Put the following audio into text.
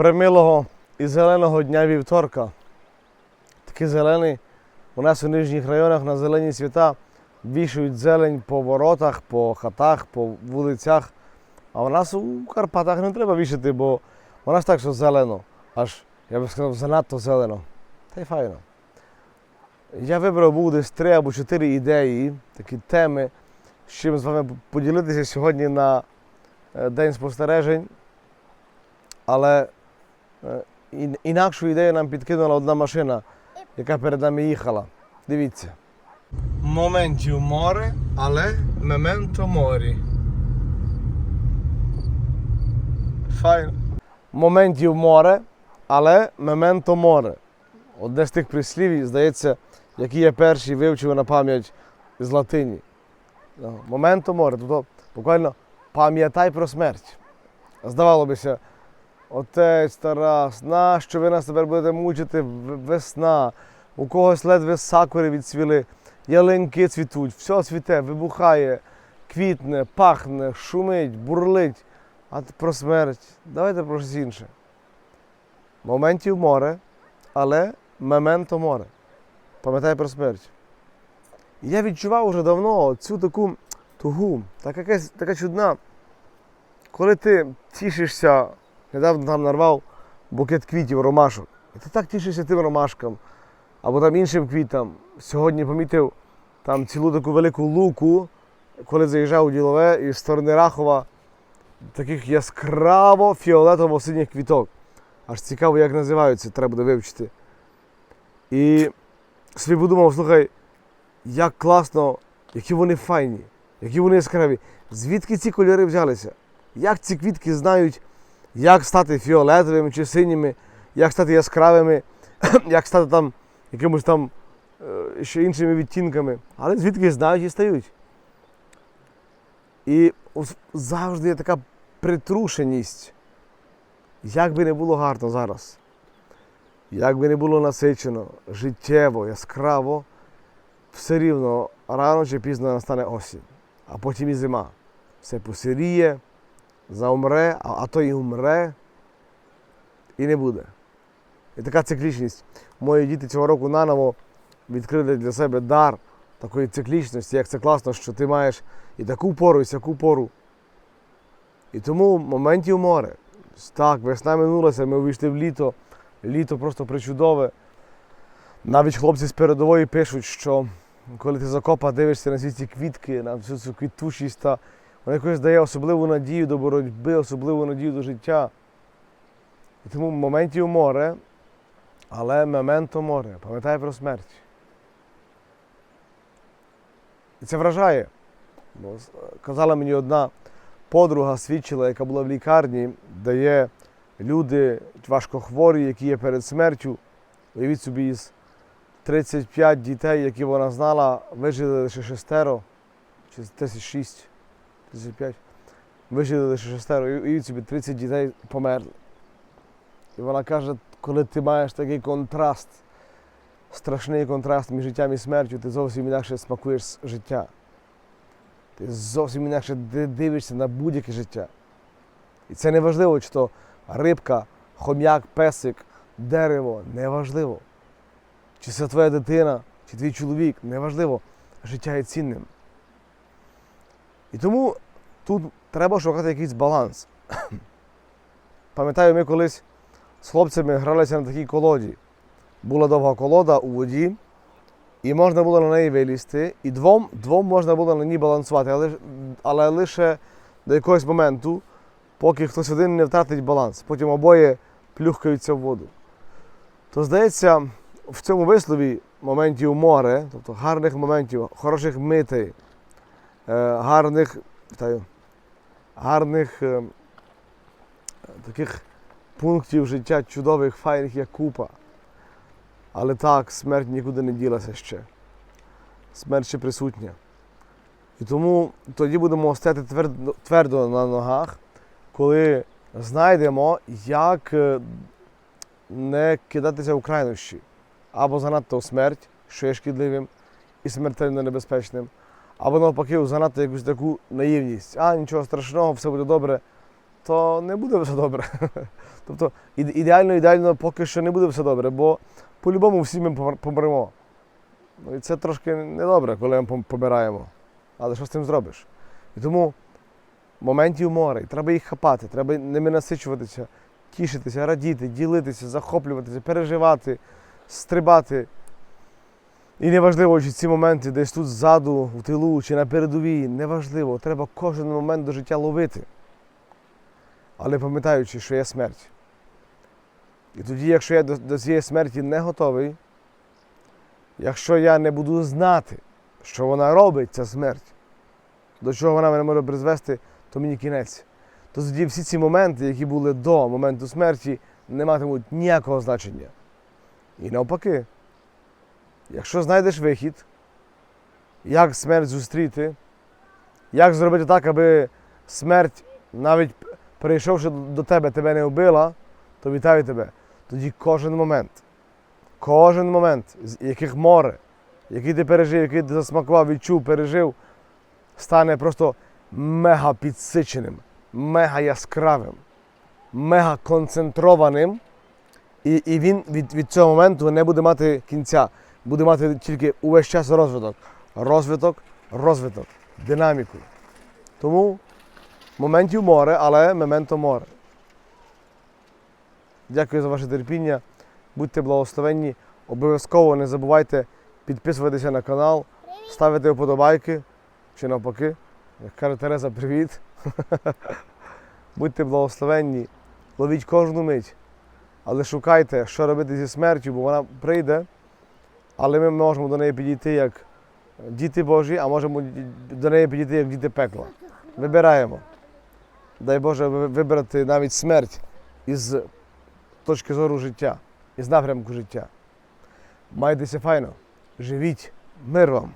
примилого і зеленого дня вівторка. Такий зелений. У нас у нижніх районах на зелені свята вішають зелень по воротах, по хатах, по вулицях. А у нас у Карпатах не треба вішати, бо у нас так, що зелено. Аж, я би сказав, занадто зелено. Та й файно. Я вибрав був десь три або чотири ідеї, такі теми, з чим з вами поділитися сьогодні на е, День спостережень. Але інакшу ідею нам підкинула одна машина, яка перед нами їхала. Дивіться. Моментів море, але мементо морі. Файно. Моментів море, але мементо море. Одне з тих прислівій, здається, які я перші вивчив на пам'ять з латині. Ну, Моменто море, тобто буквально пам'ятай про смерть. Здавалося, отець Тарас, нащо ви нас тепер будете мучити весна? У когось ледве сакури відцвіли, ялинки цвітуть, все цвіте, вибухає, квітне, пахне, шумить, бурлить. А про смерть. Давайте про щось інше. Моментів море, але мементо море. Пам'ятай про смерть. Я відчував уже давно цю таку тугу, так така чудна. Коли ти тішишся, недавно там нарвав букет квітів, ромашок, і ти так тішишся тим ромашкам, або там іншим квітам. Сьогодні помітив там цілу таку велику луку, коли заїжджав у ділове із сторони Рахова, таких яскраво фіолетово-синіх квіток. Аж цікаво, як називаються, треба буде вивчити. І собі подумав, слухай, як класно, які вони файні, які вони яскраві. Звідки ці кольори взялися? Як ці квітки знають, як стати фіолетовими чи синіми, як стати яскравими, як стати там якимось там е, ще іншими відтінками. Але звідки знають і стають. І завжди є така притрушеність. Як би не було гарно зараз, як би не було насичено, життєво, яскраво, все рівно рано чи пізно настане осінь, а потім і зима. Все посиріє, заумре, а, то і умре, і не буде. І така циклічність. Мої діти цього року наново відкрили для себе дар такої циклічності, як це класно, що ти маєш і таку пору, і сяку пору. І тому моментів море. Так, весна минулася, ми увійшли в літо. Літо просто причудове. Навіть хлопці з передової пишуть, що коли ти з окопа дивишся на всі ці квітки, на всю цю квітучість, та вона якось дає особливу надію до боротьби, особливу надію до життя. І тому моментів море, але моменто море. Пам'ятай про смерть. І це вражає. Бо казала мені одна подруга свідчила, яка була в лікарні, де є люди важкохворі, які є перед смертю. Уявіть собі, із 35 дітей, які вона знала, вижили лише шестеро, чи 36, 35. Вижили лише шестеро. І уявіть собі, 30 дітей померли. І вона каже, коли ти маєш такий контраст, страшний контраст між життям і смертю, ти зовсім інакше смакуєш життя. Ти зовсім інакше дивишся на будь-яке життя. І це не важливо, чи то рибка, хом'як, песик, дерево, неважливо. Чи це твоя дитина, чи твій чоловік, неважливо. Життя є цінним. І тому тут треба шукати якийсь баланс. Пам'ятаю, ми колись з хлопцями гралися на такій колоді. Була довга колода у воді, і можна було на неї вилізти, і двом, двом можна було на ній балансувати, але, але лише до якогось моменту, поки хтось один не втратить баланс. Потім обоє плюхкаються в воду. То здається, в цьому вислові моментів море, тобто гарних моментів, хороших митей, гарних, вітаю, гарних е, таких пунктів життя чудових, файних, як купа. Але так, смерть нікуди не ділася ще. Смерть ще присутня. І тому тоді будемо стояти твердо, твердо на ногах, коли знайдемо, як е, не кидатися в крайнощі. Або занадто в смерть, що є шкідливим і смертельно небезпечним, або навпаки, занадто якусь таку наївність. А, нічого страшного, все буде добре. то не буде все добре. Тобто ідеально, ідеально поки що не буде все добре, бо по-любому всі ми помремо. Ну і це трошки недобре, коли ми помираємо. Але що з цим зробиш? І тому моментів море, і треба їх хапати, треба ними насичуватися, тішитися, радіти, ділитися, захоплюватися, переживати, стрибати. І неважливо, чи ці моменти десь тут ззаду, в тилу, чи на передовій, неважливо, треба кожен момент до життя ловити. Але пам'ятаючи, що є смерть. І тоді, якщо я до, до цієї смерті не готовий, якщо я не буду знати, що вона робить, ця смерть, до чого вона мене може призвести, то мені кінець. То тоді всі ці моменти, які були до моменту смерті, не матимуть ніякого значення. І навпаки, якщо знайдеш вихід, як смерть зустріти, як зробити так, аби смерть, навіть прийшовши до тебе, тебе не вбила, то вітаю тебе. Тоді кожен момент, кожен момент, з яких море, який ти пережив, який ти засмакував, відчув, пережив, стане просто мега підсиченим, мега яскравим, мега концентрованим. І, і він від, від цього моменту не буде мати кінця, буде мати тільки увесь час розвиток. Розвиток, розвиток, динаміку. Тому моментів море, але мементо море. Дякую за ваше терпіння. Будьте благословенні. Обов'язково не забувайте підписуватися на канал, ставити вподобайки чи навпаки. Як каже Тереза, привіт. Будьте благословенні, ловіть кожну мить, але шукайте, що робити зі смертю, бо вона прийде, але ми можемо до неї підійти як діти Божі, а можемо до неї підійти як діти пекла. Вибираємо. Дай Боже вибрати навіть смерть із точки зору життя, із напрямку життя. Майтеся файно, живіть, мир вам!